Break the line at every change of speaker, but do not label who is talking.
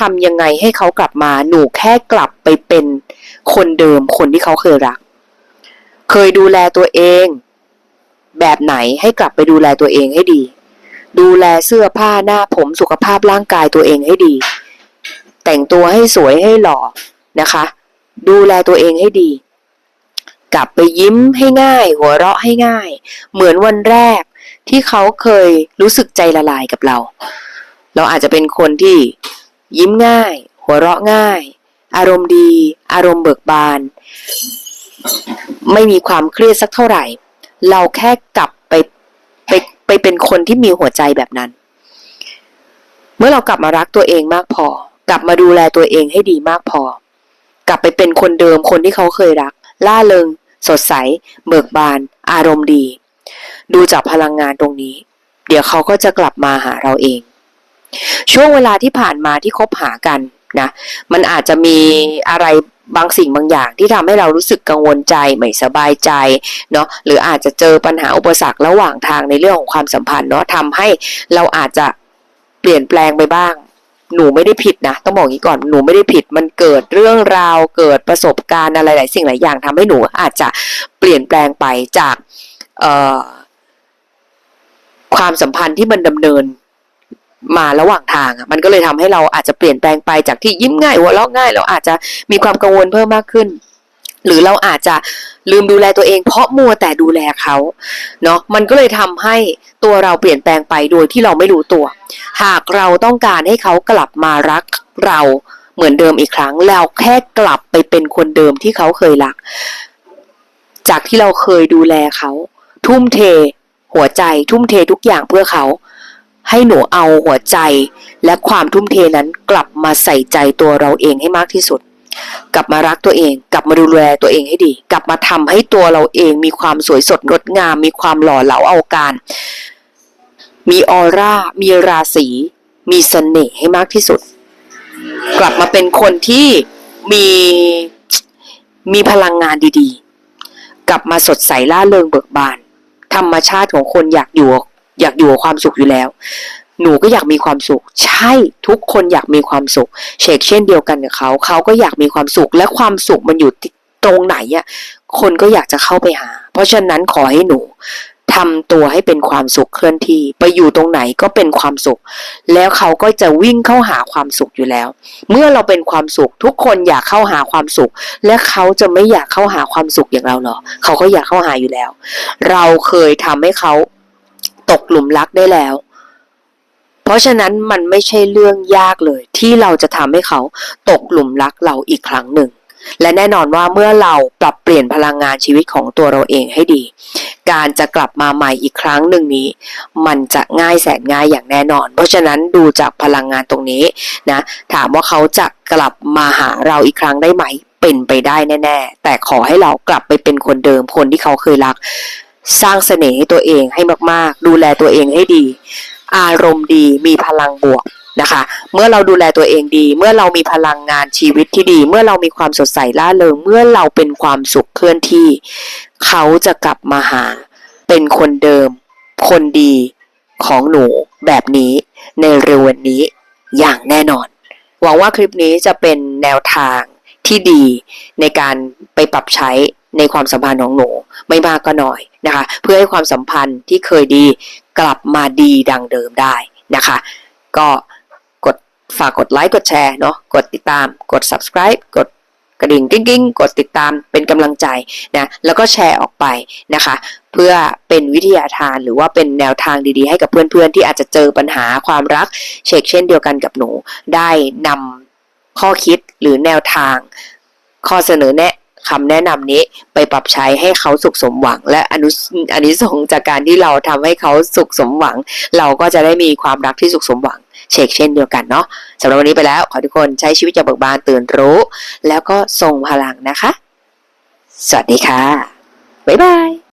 ทำยังไงให้เขากลับมา หนูแค่กลับไปเป็นคนเดิมคนที่เขาเคยรัก เคยดูแลตัวเอง แบบไหนให้กลับไปดูแลตัวเองให้ดี ดูแลเสื้อผ้าหน้าผมสุขภาพร่างกายตัวเองให้ดี แต่งตัวให้สวยให้หล่อนะคะ ดูแลตัวเองให้ดี กลับไปยิ้มให้ง่าย หัวเราะให้ง่าย เหมือนวันแรกที่เขาเคยรู้สึกใจละลายกับเรา เราอาจจะเป็นคนที่ ยิ้มง่าย หัวเราะง่าย อารมณ์ดี อารมณ์เบิกบาน ไม่มีความเครียดสักเท่าไหร่ เราแค่กลับไปไปไปเป็นคนที่มีหัวใจแบบนั้น เมื่อเรากลับมารักตัวเองมากพอ กลับมาดูแลตัวเองให้ดีมากพอ กลับไปเป็นคนเดิมคนที่เขาเคยรัก ล่าเริง สดใส เบิกบาน อารมณ์ดี ดูจากพลังงานตรงนี้ เดี๋ยวเขาก็จะกลับมาหาเราเอง ช่วงเวลาที่ผ่านมาที่คบหากันนะมันอาจจะมีอะไรบางสิ่งบางอย่างที่ทำให้เรารู้สึกกังวลใจไม่สบายใจเนาะหรืออาจจะเจอปัญหาอุปสรรคระหว่างทางในเรื่องของความสัมพันธ์เนาะทำให้เราอาจจะเปลี่ยนแปลงไปบ้าง หนูไม่ได้ผิดนะ ต้องบอกอย่างนี้ก่อนหนูไม่ได้ผิด มันเกิดเรื่องราวเกิดประสบการณ์อะไรหลายสิ่งหลายอย่างทำให้หนูอาจจะเปลี่ยนแปลงไปจากความสัมพันธ์ที่มันดำเนิน มาระหว่างทางอะมันก็เลยทำให้เราอาจจะเปลี่ยนแปลงไปจากที่ยิ้มง่ายหัวเราะง่าย เราอาจจะมีความกังวลเพิ่มมากขึ้น หรือเราอาจจะลืมดูแลตัวเอง เพราะมัวแต่ดูแลเขาเนาะมันก็เลยทำให้ตัวเราเปลี่ยนแปลงไปโดยที่เราไม่รู้ตัว หากเราต้องการให้เขากลับมารักเราเหมือนเดิมอีกครั้งเราแค่กลับไปเป็นคนเดิมที่เขาเคยรัก จากที่เราเคยดูแลเขา ทุ่มเท หัวใจ ทุ่มเททุกอย่างเพื่อเขา ให้หนูเอาหัวใจและความทุ่มเทนั้นกลับมาใส่ใจตัวเราเองให้มากที่สุด กลับมารักตัวเอง กลับมาดูแลตัวเองให้ดี กลับมาทำให้ตัวเราเองมีความสวยสดงดงาม มีความหล่อเหลาเอาการ มีออร่า มีราศี มีเสน่ห์ให้มากที่สุด กลับมาเป็นคนที่มีมีพลังงานดีๆ กลับมาสดใสล่าเริงเบิกบาน ธรรมชาติของคนอยากอยู่ อยากอยู่กับความสุขอยู่แล้ว หนูก็อยากมีความสุข ใช่ทุกคนอยากมีความสุข เชกเช่นเดียวกันกับเขาเขาก็อยากมีความสุขและความสุขมันอยู่ตรงไหนอะคนก็อยากจะเข้าไปหา เพราะฉะนั้นขอให้หนูทำตัวให้เป็นความสุขเคลื่อนที่ ไปอยู่ตรงไหนก็เป็นความสุข แล้วเขาก็จะวิ่งเข้าหาความสุขอยู่แล้ว เมื่อเราเป็นความสุข ทุกคนอยากเข้าหาความสุข และเขาจะไม่อยากเข้าหาความสุขอย่างเราหรอเขาก็อยากเข้าหาอยู่แล้ว เราเคยทำให้เขา ตกหลุมรักได้แล้ว เพราะฉะนั้นมันไม่ใช่เรื่องยากเลย ที่เราจะทำให้เขาตกหลุมรักเราอีกครั้งหนึ่ง และแน่นอนว่าเมื่อเราปรับเปลี่ยนพลังงานชีวิตของตัวเราเองให้ดี การจะกลับมาใหม่อีกครั้งหนึ่งนี้ มันจะง่ายแสนง่ายอย่างแน่นอน เพราะฉะนั้นดูจากพลังงานตรงนี้นะ ถามว่าเขาจะกลับมาหาเราอีกครั้งได้ไหม เป็นไปได้แน่ ๆ แต่ขอให้เรากลับไปเป็นคนเดิมคนที่เขาเคยรัก สร้างเสน่ห์ให้ตัวเองให้มากๆ ดูแลตัวเองให้ดี อารมณ์ดีมีพลังบวกนะคะ เมื่อเราดูแลตัวเองดี เมื่อเรามีพลังงานชีวิตที่ดี เมื่อเรามีความสดใสล่าเริง เมื่อเราเป็นความสุขเคลื่อนที่ เขาจะกลับมาหา เป็นคนเดิม คนดีของหนูแบบนี้ในเร็ววันนี้อย่างแน่นอน หวังว่าคลิปนี้จะเป็นแนวทางที่ดีในการไปปรับใช้ในความสัมพันธ์ของหนูไม่มากก็น้อย นะคะ เพื่อให้ความสัมพันธ์ที่เคยดีกลับมาดีดังเดิมได้นะคะ ก็กดฝากกดไลค์กดแชร์เนาะกดติดตามกด subscribe กดกระดิ่งกิ้งกิ้งกดติดตามเป็นกำลังใจนะแล้วก็แชร์ออกไปนะคะ เพื่อเป็นวิทยาทานหรือว่าเป็นแนวทางดีๆ ให้กับเพื่อนๆ ที่อาจจะเจอปัญหาความรักเชกเช่นเดียวกันกับหนู ได้นำข้อคิดหรือแนวทาง ข้อเสนอแนะ คำแนะนำนี้ไปปรับใช้ให้เขาสุขสมหวัง และอนุอันนี้สงจากการที่เราทำให้เขาสุขสมหวัง เราก็จะได้มีความรักที่สุขสมหวังเชกเช่นเดียวกันเนาะสำหรับวันนี้ไปแล้ว ขอทุกคนใช้ชีวิตอย่างเบิกบานตื่นรู้ แล้วก็ทรงพลังนะคะ สวัสดีค่ะ บ๊ายบาย